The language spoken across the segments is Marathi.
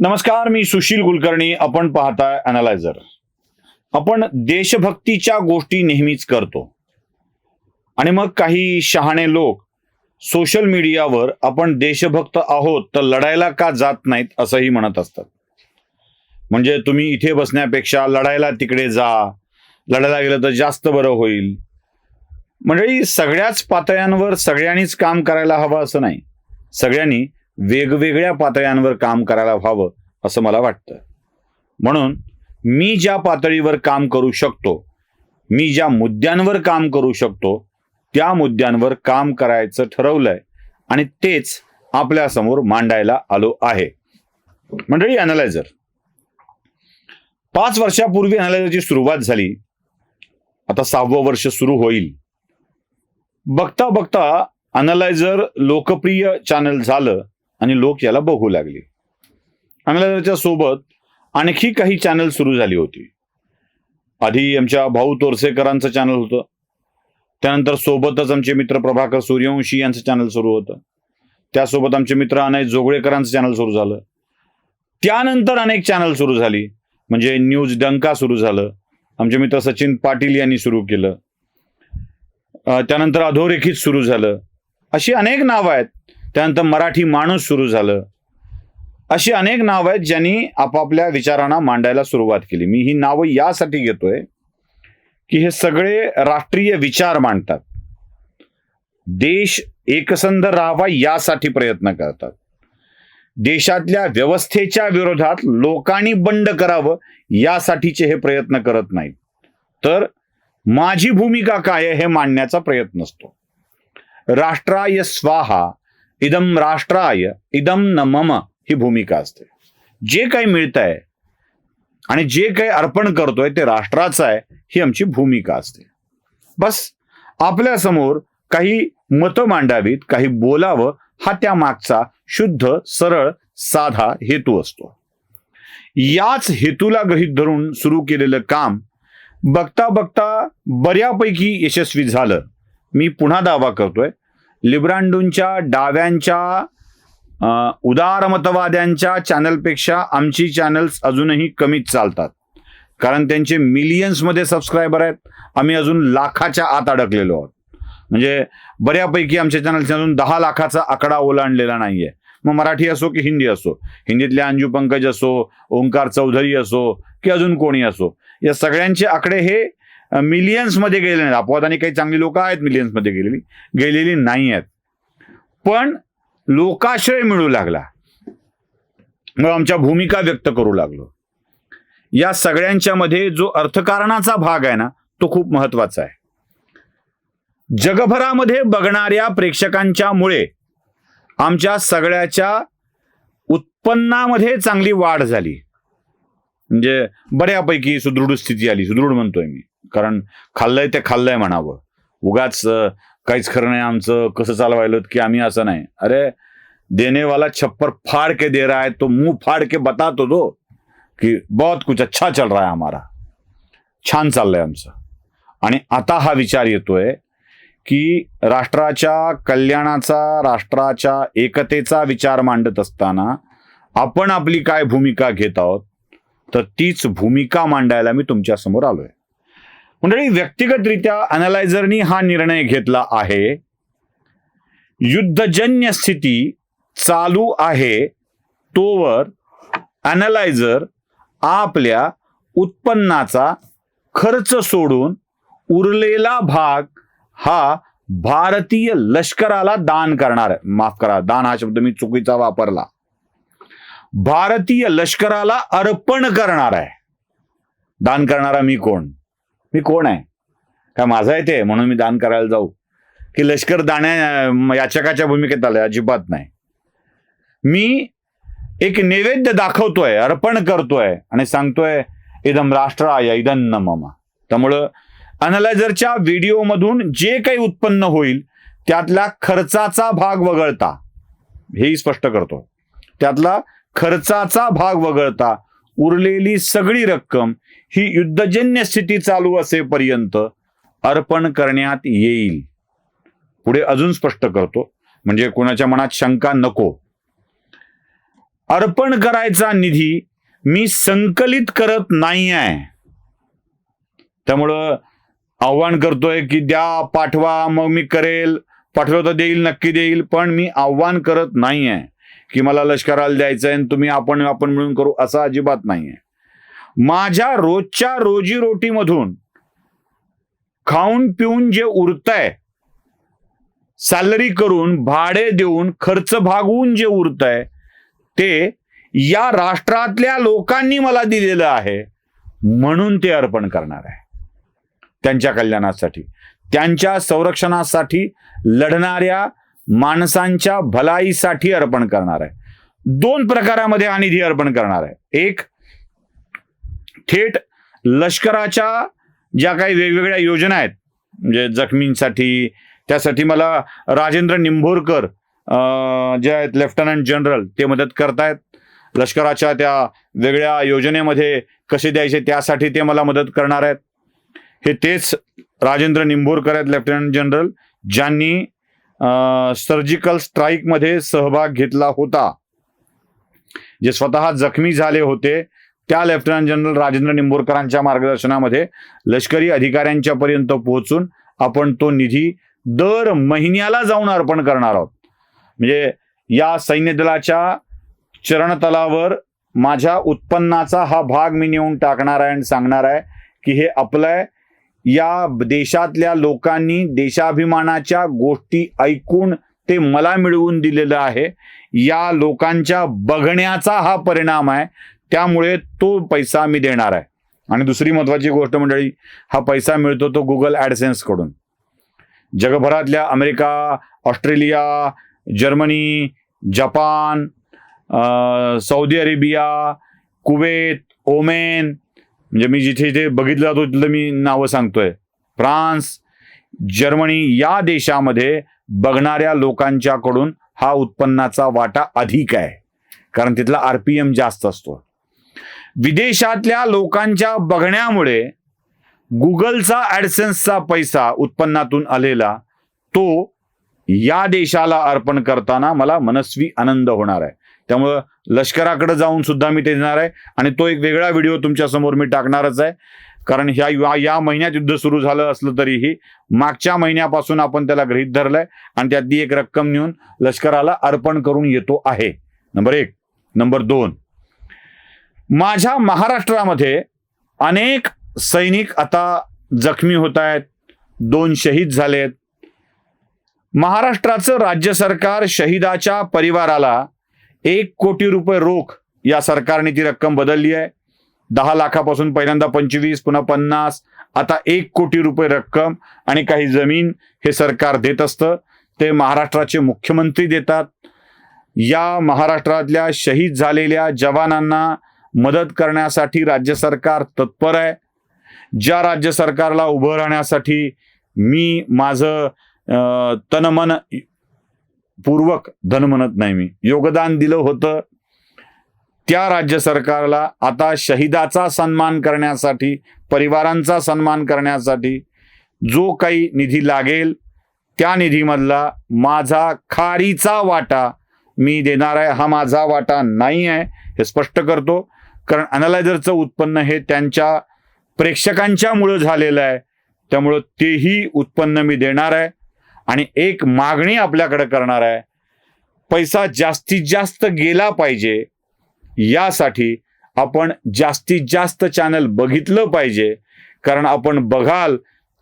नमस्कार मी सुशील कुलकर्णी. आपण पाहताय अनालायझर आपण देशभक्तीच्या गोष्टी नेहमीच करतो. आणि मग काही शहाणे लोक सोशल मीडियावर आपण देशभक्त आहोत तर लढायला का जात नाहीत असंही म्हणत असतात. म्हणजे तुम्ही इथे बसण्यापेक्षा लढायला तिकडे जा लढायला गेलं तर जास्त बरं होईल. म्हणजे सगळ्याच पातळ्यांवर सगळ्यांनीच काम करायला हवं असं नाही. सगळ्यांनी वेगवेगळ्या पातळ्यांवर काम करायला व्हावं असं मला वाटतं. म्हणून मी ज्या पातळीवर काम करू शकतो मी ज्या मुद्द्यांवर काम करू शकतो त्या मुद्द्यांवर काम करायचं ठरवलंय आणि तेच आपल्यासमोर मांडायला आलो आहे. मंडळी अनालायझर पाच वर्षापूर्वी अनालायझरची सुरुवात झाली. आता सहावं वर्ष सुरू होईल. बघता बघता अनालायझर लोकप्रिय चॅनल झालं. आणि लोक याला बघू लागले. अनालायझरच्या सोबत आणखी काही चॅनल सुरू झाली होती. आधी आमच्या भाऊ तोरसेकरांचं चॅनल होतं. त्यानंतर सोबतच आमचे मित्र प्रभाकर सूर्यवंशी यांचं चॅनल सुरू होतं. त्यासोबत आमचे मित्र अनय जोगळेकरांचं चॅनल सुरू झालं. त्यानंतर अनेक चॅनल सुरू झाली. म्हणजे न्यूज डंका सुरू झालं. आमचे मित्र सचिन पाटील यांनी सुरू केलं. त्यानंतर अधोरेखित सुरू झालं. अशी अनेक नावं आहेत. त्यानंतर मराठी माणूस सुरू झालं. अशी अनेक नावं आहेत ज्यांनी आपापल्या विचारांना मांडायला सुरुवात केली. मी ही नावं यासाठी घेतोय की हे सगळे राष्ट्रीय विचार मांडतात. देश एकसंध राहावा यासाठी प्रयत्न करतात. देशातल्या व्यवस्थेच्या विरोधात लोकांनी बंड करावं यासाठीचे हे प्रयत्न करत नाहीत. तर माझी भूमिका काय आहे हे मांडण्याचा प्रयत्न असतो. राष्ट्राय स्वाहा इदम राष्ट्राय इदम न मम ही भूमिका असते. जे काही मिळत आहे आणि जे काही अर्पण करतोय ते राष्ट्राचं आहे ही आमची भूमिका असते. बस आपल्यासमोर काही मतं मांडावीत काही बोलावं हा त्या मागचा शुद्ध सरळ साधा हेतू असतो. याच हेतूला गृहीत धरून सुरू केलेलं काम बघता बघता बऱ्यापैकी यशस्वी झालं. मी पुन्हा दावा करतोय लिब्रांडूंच्या डाव्यांच्या उदारमतवाद्यांच्या चॅनलपेक्षा आमची चॅनल्स अजूनही कमीच चालतात. कारण त्यांचे मिलियन्समध्ये सबस्क्रायबर आहेत. आम्ही अजून लाखाच्या आत अडकलेलो आहोत. म्हणजे बऱ्यापैकी आमच्या चॅनलचे अजून दहा लाखाचा आकडा ओलांडलेला आहे मग मराठी असो की हिंदी असो. हिंदीतले अंजू पंकज असो ओंकार चौधरी असो की अजून कोणी असो. या सगळ्यांचे आकडे हे मिलियन्समध्ये गेलेले नाहीत. अपवाद आणि काही चांगली लोक आहेत मिलियन्समध्ये गेलेली. गेलेली नाही आहेत पण लोकाश्रय मिळू लागला. मग आमच्या भूमिका व्यक्त करू लागलो. या सगळ्यांच्या मध्ये जो अर्थकारणाचा भाग आहे ना तो खूप महत्त्वाचा आहे. जगभरामध्ये बघणाऱ्या प्रेक्षकांच्या मुळे आमच्या सगळ्याच्या उत्पन्नामध्ये चांगली वाढ झाली. म्हणजे बऱ्यापैकी सुदृढ स्थिती आली. सुदृढ म्हणतोय मी. कारण खाल्लंय ते खाल्लंय म्हणावं. उगाच काहीच खरं नाही आमचं कसं चालवायलो की आम्ही असं नाही. अरे देनेवाला छप्पर फाड़ के दे रहा है तो मुंह फाड़ के बता तो दो की बहुत कुछ अच्छा चल रहा है हमारा. छान चाललंय आमचं. आणि आता हा विचार येतोय की राष्ट्राच्या कल्याणाचा राष्ट्राच्या एकतेचा विचार मांडत असताना आपण आपली काय भूमिका घेत आहोत तर तीच भूमिका मांडायला मी तुमच्यासमोर आलोय. मंडळी व्यक्तिगतरित्या अनालायझरनी हा निर्णय घेतला आहे. युद्धजन्य स्थिती चालू आहे. तोवर अनालायझर आपल्या उत्पन्नाचा खर्च सोडून उरलेला भाग हा भारतीय लष्कराला दान करणार आहे. माफ करा दान हा शब्द मी चुकीचा वापरला. भारतीय लष्कराला अर्पण करणार आहे. दान करणारा मी कोण? मी कोण आहे? काय माझा आहे ते? म्हणून मी दान करायला जाऊ. की लष्कर दाण्या याचकाच्या भूमिकेत आलं अजिबात नाही. मी एक नैवेद्य दाखवतोय अर्पण करतोय आणि सांगतोय इदम राष्ट्राय इदन न मम त्यामुळं अनालायझरच्या व्हिडिओमधून जे काही उत्पन्न होईल त्यातला खर्चाचा भाग वगळता. हेही स्पष्ट करतो त्यातला खर्चाचा भाग वगळता उरलेली सगळी रक्कम ही युद्धजन्य स्थिती चालू असेपर्यंत अर्पण करण्यात येईल. पुढे अजून स्पष्ट करतो. म्हणजे कोणाच्या मनात शंका नको. अर्पण करायचा निधी मी संकलित करत नाही आहे त्यामुळं आव्हान करतोय की द्या पाठवा मग मी करेल. पाठवलं तर देईल नक्की देईल पण मी आव्हान करत नाही आहे की मला लष्कराला द्यायचं आहे आणि तुम्ही आपण आपण मिळून करू असं अजिबात नाही आहे माझ्या रोजच्या रोजीरोटीमधून खाऊन पिऊन जे उरतंय सॅलरी करून भाडे देऊन खर्च भागवून जे उरतंय ते या राष्ट्रातल्या लोकांनी मला दिलेलं आहे म्हणून ते अर्पण करणार आहे. त्यांच्या कल्याणासाठी त्यांच्या संरक्षणासाठी लढणाऱ्या माणसांच्या भलाईसाठी अर्पण करणार आहे. दोन प्रकारामध्ये हा निधी अर्पण करणार आहे. एक थेट लष्कराच्या ज्या काही वेगवेगळ्या योजना आहेत म्हणजे जखमींसाठी त्यासाठी मला राजेंद्र निंभोरकर जे आहेत लेफ्टनंट जनरल ते मदत करतायत. लष्कराच्या त्या वेगळ्या योजनेमध्ये कसे द्यायचे त्यासाठी ते मला मदत करणार आहेत. हे तेच राजेंद्र निंभोरकर आहेत लेफ्टनंट जनरल ज्यांनी सर्जिकल स्ट्राईकमध्ये सहभाग घेतला होता. जे स्वतः जखमी झाले होते त्या लेफ्टनंट जनरल राजेंद्र निंबोरकरांच्या मार्गदर्शनामध्ये लष्करी अधिकाऱ्यांच्या पर्यंत पोहोचून आपण तो निधी दर महिन्याला जाऊन अर्पण करणार आहोत. म्हणजे या सैन्य दलाच्या चरणतलावर माझ्या उत्पन्नाचा हा भाग मी नेऊन टाकणार आहे आणि सांगणार आहे की हे आपलं या देशातल्या लोकांनी देशाभिमानाच्या गोष्टी ऐकून ते मला मिळवून दिलेलं आहे. या लोकांच्या बघण्याचा हा परिणाम आहे. त्यामुळे तो पैसा मी देणार आहे. आणि दुसरी महत्वाची गोष्ट मंडळी हा पैसा मिळतो तो गुगल ॲडसेन्सकडून जगभरातल्या America Australia Germany Japan Saudi Arabia Kuwait Oman म्हणजे मी जिथे जिथे बघितलं जातो तिथलं मी नावं सांगतोय. फ्रान्स जर्मनी या देशामध्ये बघणाऱ्या लोकांच्याकडून हा उत्पन्नाचा वाटा अधिक आहे. कारण तिथला आर पी एम जास्त असतो. विदेशातल्या लोकांच्या बघण्यामुळे गुगलचा ॲडसेन्सचा पैसा उत्पन्नातून आलेला तो या देशाला अर्पण करताना मला मनस्वी आनंद होणार आहे. त्यामुळं लष्कराकडे जाऊन सुद्धा मी ते देणार आहे आणि तो एक वेगळा व्हिडिओ तुमच्यासमोर मी टाकणारच आहे. कारण ह्या या- या महिन्यात युद्ध सुरू झालं असलं तरीही मागच्या महिन्यापासून आपण त्याला गृहीत धरलंय आणि त्यातली एक रक्कम नेऊन लष्कराला अर्पण करून येतो आहे. नंबर एक. नंबर दोन. माझ्या महाराष्ट्रामध्ये अनेक सैनिक आता जखमी होत आहेत. दोन शहीद झालेत. महाराष्ट्राचं राज्य सरकार शहीदाच्या परिवाराला एक कोटी रुपये रोख या सरकारने ती रक्कम बदलली आहे. दहा लाखापासून पहिल्यांदा पंचवीस पुन्हा पन्नास आता एक कोटी रुपये रक्कम आणि काही जमीन हे सरकार देत असतं. ते महाराष्ट्राचे मुख्यमंत्री देतात. या महाराष्ट्रातल्या शहीद झालेल्या जवानांना मदत करण्यासाठी राज्य सरकार तत्पर आहे. ज्या राज्य सरकारला उभं राहण्यासाठी मी माझं तनमन पूर्वक धन म्हणत नाही मी. योगदान दिलं होतं. त्या राज्य सरकारला आता शहीदाचा सन्मान करण्यासाठी परिवारांचा सन्मान करण्यासाठी जो काही निधी लागेल त्या निधीमधला माझा खारीचा वाटा मी देणार आहे. हा माझा वाटा नाही आहे हे स्पष्ट करतो. कारण अनालायझरचं उत्पन्न हे त्यांच्या प्रेक्षकांच्यामुळं झालेलं आहे. त्यामुळं तेही उत्पन्न मी देणार आहे. आणि एक मागणी आपल्याकडे करणार आहे. पैसा जास्तीत जास्त गेला पाहिजे. यासाठी आपण जास्तीत जास्त चॅनल बघितलं पाहिजे. कारण आपण बघाल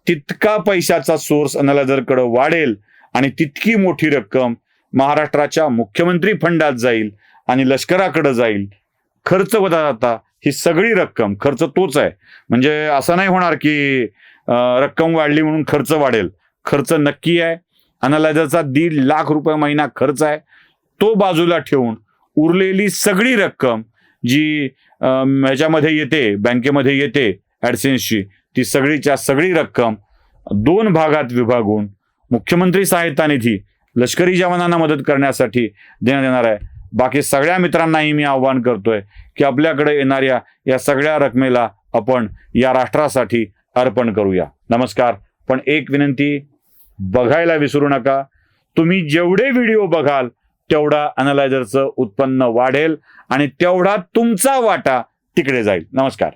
तितका पैशाचा सोर्स अनालायझरकडे वाढेल आणि तितकी मोठी रक्कम महाराष्ट्राच्या मुख्यमंत्री फंडात जाईल आणि लष्कराकडे जाईल. खर्च वजा जाता ही सगळी रक्कम खर्च तोच आहे. म्हणजे असं नाही होणार की रक्कम वाढली म्हणून खर्च वाढेल. खर्च नक्की आहे. अनालायझरचा दीड लाख रुपये महिना खर्च आहे. तो बाजूला ठेवून उरलेली सगळी रक्कम जी ह्याच्यामध्ये येते बँकेमध्ये येते ॲडसेन्सची ती सगळीच्या सगळी रक्कम दोन भागात विभागून मुख्यमंत्री सहायता निधी लष्करी जवानांना मदत करण्यासाठी देण्यात येणार आहे. बाकी सगळ्या मित्रांनाही मी आव्हान करतोय की आपल्याकडे येणाऱ्या या सगळ्या रकमेला आपण या राष्ट्रासाठी अर्पण करूया. नमस्कार. पण एक विनंती बघायला विसरू नका. तुम्ही जेवढे व्हिडिओ बघाल तेवढा अनालायझरचं उत्पन्न वाढेल आणि तेवढा तुमचा वाटा तिकडे जाईल. नमस्कार.